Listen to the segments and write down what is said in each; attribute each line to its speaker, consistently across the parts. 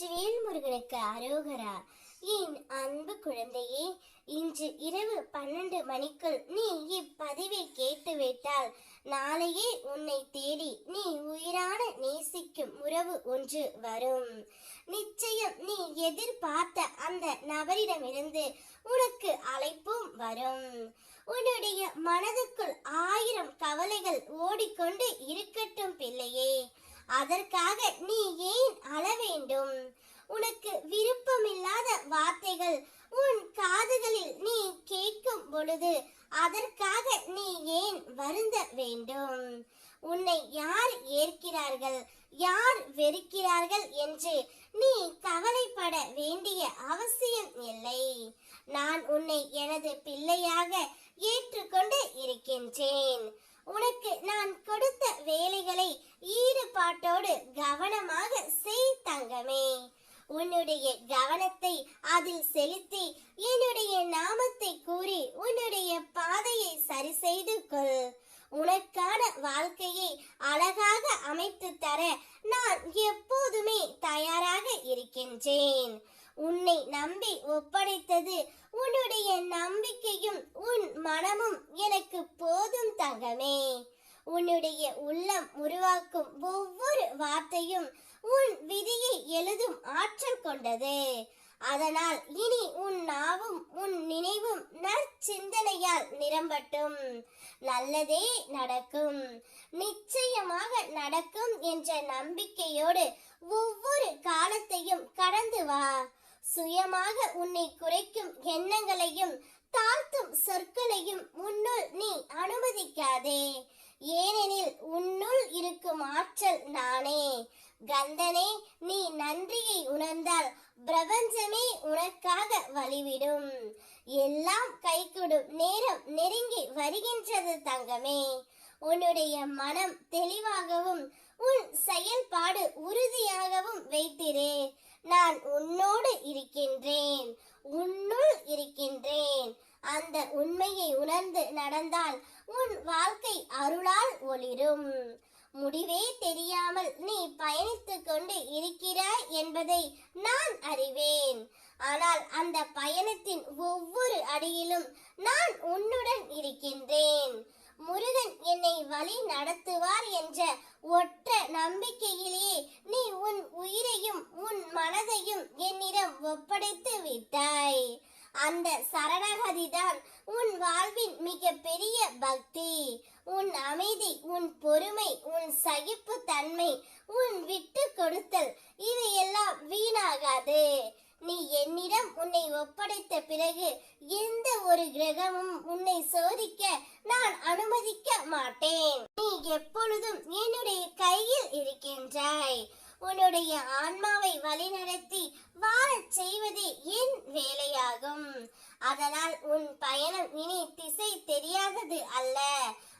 Speaker 1: வேல்முருகனுக்கு அரோகரா. என் அன்பு குழந்தையே இன்று இரவு பன்னெண்டு மணிக்குள் நீ இப்பதிவை கேட்டுவிட்டால் நாளையே உன்னை தேடி நீ உயிரான நேசிக்கும் உறவு ஒன்று வரும். நிச்சயம் நீ எதிர்பார்த்த அந்த நபரிடமிருந்து உனக்கு அழைப்பும் வரும். உன்னுடைய மனதுக்குள் ஆயிரம் கவலைகள் ஓடிக்கொண்டு இருக்கட்டும் பிள்ளையே. அதற்காக நீ ஏன் அழ வேண்டும் உனக்கு விருப்பமில்லாத வார்த்தைகள் உன் காதுகளில் நீ கேட்கும் பொழுது அதற்காக நீ ஏன் வருந்த வேண்டும்? உன்னை யார் ஏற்கிறார்கள்? யார் வெறுக்கிறார்கள் என்று நீ கவலைப்பட வேண்டிய அவசியம் இல்லை. நான் உன்னை எனது பிள்ளையாக ஏற்றுக்கொண்டு இருக்கின்றேன். உனக்கு நான் உன்னுடைய அதில் செலுத்தி என்னுடைய நாமத்தை கூறி உன்னுடைய பாதையை சரி செய்து கொள். உனக்கான வாழ்க்கையை அழகாக அமைத்து தர நான் எப்போதுமே தயாராக இருக்கின்றேன். உன்னை நம்பி ஒப்படைத்தது உன்னுடைய நம்பிக்கையும் உன் மனமும் எனக்கு போதும் தங்கமே. உன்னுடைய உள்ளம் உருவாக்கும் ஒவ்வொரு வார்த்தையும் உன் விதியை எழுதும் ஆற்றல் கொண்டது. அதனால் இனி உன் நாவும் உன் நினைவும் நற்சிந்தனையால் நிரம்பட்டும். நல்லதே நடக்கும். நிச்சயமாக நடக்கும் என்ற நம்பிக்கையோடு ஒவ்வொரு காலத்தையும் கடந்து வா. சுயமாக உன்னை குறைக்கும் எண்ணங்களையும் தாழ்த்தும் சொற்களையும் உன்னுள் நீ அனுமதிக்காதே. ஏனெனில் உன்னுள் இருக்கும் ஆற்றல் நானே. கந்தனே நீ நன்றியை உணர்ந்தால் பிரபஞ்சமே உனக்காக வழிவிடும். எல்லாம் கைகூடும் நேரம் நெருங்கி வருகின்றது தங்கமே. உன்னுடைய மனம் தெளிவாகவும் உன் செயல்பாடு உறுதியாகவும் வைத்திரு. நான் உன்னோடு இருக்கின்றேன் உன்னுள் இருக்கின்றேன். அந்த உண்மையை உணர்ந்து நடந்தால் உன் வாழ்க்கை அருளால் ஒளிரும். முடிவே தெரியாமல் நீ பயணித்துக் கொண்டு இருக்கிறாய் என்பதை நான் அறிவேன். ஆனால் அந்த பயணத்தின் ஒவ்வொரு அடியிலும் நான் உன்னுடன் இருக்கின்றேன். முருகன் என்னை வழி நடத்துவார் என்ற ஒற்ற நம்பிக்கையிலேயே நீ உன் உயிரையும் உன் மனதையும் என்னிடம் ஒப்படைத்து விட்டாய். அந்த சரணகதிதான் உன் வாழ்வின் மிக பெரிய பக்தி. உன் அமைதி உன் பொறுமை உன் சகிப்பு தன்மை உன் விட்டு கொடுத்தல் இவையெல்லாம் வீணாகாது. நீ என்னிடம் உன்னை ஒப்படைத்த பிறகு எந்த ஒரு கிரகமும் உன்னை சோதிக்க நான் அனுமதிக்க மாட்டேன். நீ எப்பொழுதும் என்னுடைய கையில் இருக்கின்றாய். உன்னுடைய ஆன்மாவை வழிநடத்தி வாழச் செய்வதே என் வேலையாகும். அதனால் உன் பயணம் இனி திசை தெரியாதது அல்ல.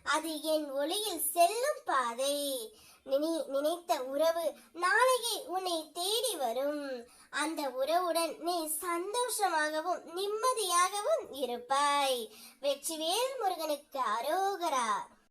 Speaker 1: அது என் ஒளியில் செல்லும் பாதை. நீ நினைத்த உறவு நாளையே உன்னை தேடி வரும். அந்த உறவுடன் நீ சந்தோஷமாகவும் நிம்மதியாகவும் இருப்பாய். வெற்றிவேல் முருகனுக்கு அரோகரா.